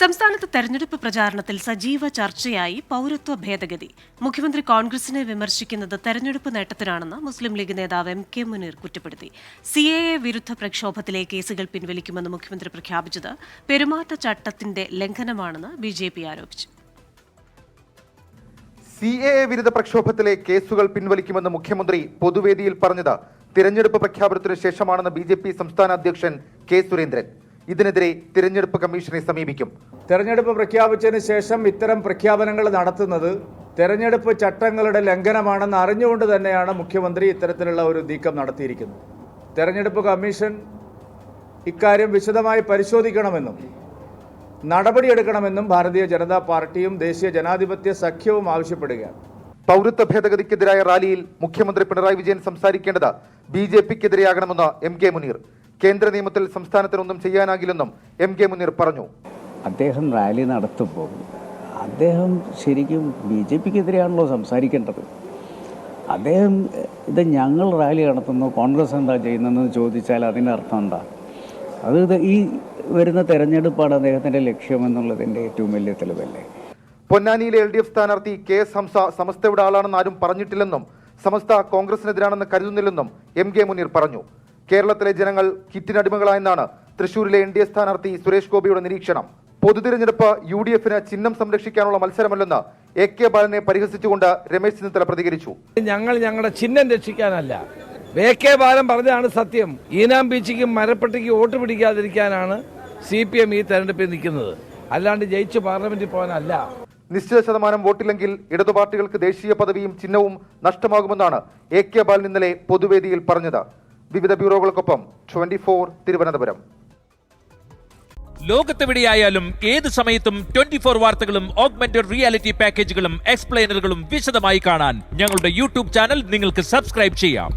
സംസ്ഥാനത്ത് തെരഞ്ഞെടുപ്പ് പ്രചാരണത്തിൽ സജീവ ചർച്ചയായി പൌരത്വ ഭേദഗതി. മുഖ്യമന്ത്രി കോൺഗ്രസിനെ വിമർശിക്കുന്നത് തെരഞ്ഞെടുപ്പ് നേട്ടത്തിനാണെന്ന് മുസ്ലിം ലീഗ് നേതാവ് എം കെ മുനീർ കുറ്റപ്പെടുത്തി. സി എ എ വിരുദ്ധ പ്രക്ഷോഭത്തിലെ കേസുകൾ പിൻവലിക്കുമെന്ന് മുഖ്യമന്ത്രി പ്രഖ്യാപിച്ചത് പെരുമാറ്റച്ചട്ടത്തിന്റെ ലംഘനമാണെന്ന് ബി ജെ പി ആരോപിച്ചു. സി എ എ വിരുദ്ധ പ്രക്ഷോഭത്തിലെ കേസുകൾ പിൻവലിക്കുമെന്ന് മുഖ്യമന്ത്രി പൊതുവേദിയിൽ പറഞ്ഞത് തിരഞ്ഞെടുപ്പ് പ്രഖ്യാപനത്തിന് ശേഷമാണെന്ന് ബി ജെ പി സംസ്ഥാന അധ്യക്ഷൻ കെ സുരേന്ദ്രൻ. ഇതിനെതിരെ തിരഞ്ഞെടുപ്പ് കമ്മീഷനെ സമീപിക്കും. തെരഞ്ഞെടുപ്പ് പ്രഖ്യാപിച്ചതിന് ശേഷം ഇത്തരം പ്രഖ്യാപനങ്ങൾ നടത്തുന്നത് തെരഞ്ഞെടുപ്പ് ചട്ടങ്ങളുടെ ലംഘനമാണെന്ന് അറിഞ്ഞുകൊണ്ട് തന്നെയാണ് മുഖ്യമന്ത്രി ഇത്തരത്തിലുള്ള ഒരു നീക്കം നടത്തിയിരിക്കുന്നത്. തെരഞ്ഞെടുപ്പ് കമ്മീഷൻ ഇക്കാര്യം വിശദമായി പരിശോധിക്കണമെന്നും നടപടിയെടുക്കണമെന്നും ഭാരതീയ ജനതാ പാർട്ടിയും ദേശീയ ജനാധിപത്യ സഖ്യവും ആവശ്യപ്പെടുകയാണ്. പൗരത്വ ഭേദഗതിക്കെതിരായ റാലിയിൽ മുഖ്യമന്ത്രി പിണറായി വിജയൻ സംസാരിക്കേണ്ടത് ബി ജെ പിക്കെതിരെയാകണമെന്ന് എം കെ മുനീർ. കേന്ദ്ര നിയമത്തിൽ സംസ്ഥാനത്തിനൊന്നും ചെയ്യാനാകില്ലെന്നും എം കെ മുനീർ പറഞ്ഞു. അദ്ദേഹം റാലി നടത്തുമ്പോൾ അദ്ദേഹം ശരിക്കും ബി ജെ പിക്കെതിരെയാണല്ലോ സംസാരിക്കേണ്ടത്. അദ്ദേഹം ഇത് ഞങ്ങൾ റാലി നടത്തുന്നു കോൺഗ്രസ് എന്താ ചെയ്യുന്നതെന്ന് ചോദിച്ചാൽ അതിന്റെ അർത്ഥം എന്താ? അത് ഈ വരുന്ന തെരഞ്ഞെടുപ്പാണ് അദ്ദേഹത്തിന്റെ ലക്ഷ്യമെന്നുള്ളതിന്റെ ഏറ്റവും വലിയ തെളിവല്ലേ? പൊന്നാനിയിലെ എൽ ഡി എഫ് സ്ഥാനാർത്ഥി കെ എസ് ഹംസ സമസ്തയുടെ ആളാണെന്ന് ആരും പറഞ്ഞിട്ടില്ലെന്നും സമസ്ത കോൺഗ്രസിനെതിരാണെന്ന് കരുതുന്നില്ലെന്നും എം കെ മുനീർ പറഞ്ഞു. കേരളത്തിലെ ജനങ്ങൾ കിറ്റിനടിമകളായെന്നാണ് തൃശൂരിലെ എൻ ഡി എ സ്ഥാനാർത്ഥി സുരേഷ് ഗോപിയുടെ നിരീക്ഷണം. പൊതുതിരഞ്ഞെടുപ്പ് യു ഡി എഫിന് ചിഹ്നം സംരക്ഷിക്കാനുള്ള മത്സരമല്ലെന്ന് എ കെ ബാലനെ പരിഹസിച്ചുകൊണ്ട് രമേശ് ചെന്നിത്തല പ്രതികരിച്ചു. ഞങ്ങൾ ഞങ്ങളുടെ ചിഹ്നം രക്ഷിക്കാനല്ല. എ കെ ബാലൻ പറഞ്ഞതാണ് സത്യം. ഈനാം ബീച്ചിക്കും മരപ്പെട്ടിക്കും വോട്ട് പിടിക്കാതിരിക്കാനാണ് സി പി എം ഈ തെരഞ്ഞെടുപ്പിൽ നിൽക്കുന്നത്. അല്ലാണ്ട് ജയിച്ച് പാർലമെന്റിൽ പോകാനല്ല. നിശ്ചിത ശതമാനം വോട്ടില്ലെങ്കിൽ ഇടതുപാർട്ടികൾക്ക് ദേശീയ പദവിയും ചിഹ്നവും നഷ്ടമാകുമെന്നാണ് എ കെ ബാലൻ ഇന്നലെ പൊതുവേദിയിൽ പറഞ്ഞത്. വിവിധ ബ്യൂറോകൾക്കൊപ്പം ട്വന്റി ഫോർ തിരുവനന്തപുരം. ലോകത്തെവിടെയായാലും ഏത് സമയത്തും ട്വന്റി ഫോർ വാർത്തകളും ഓഗ്മെന്റഡ് റിയാലിറ്റി പാക്കേജുകളും എക്സ്പ്ലെയിനറുകളും വിശദമായി കാണാൻ ഞങ്ങളുടെ യൂട്യൂബ് ചാനൽ നിങ്ങൾക്ക് സബ്സ്ക്രൈബ് ചെയ്യാം.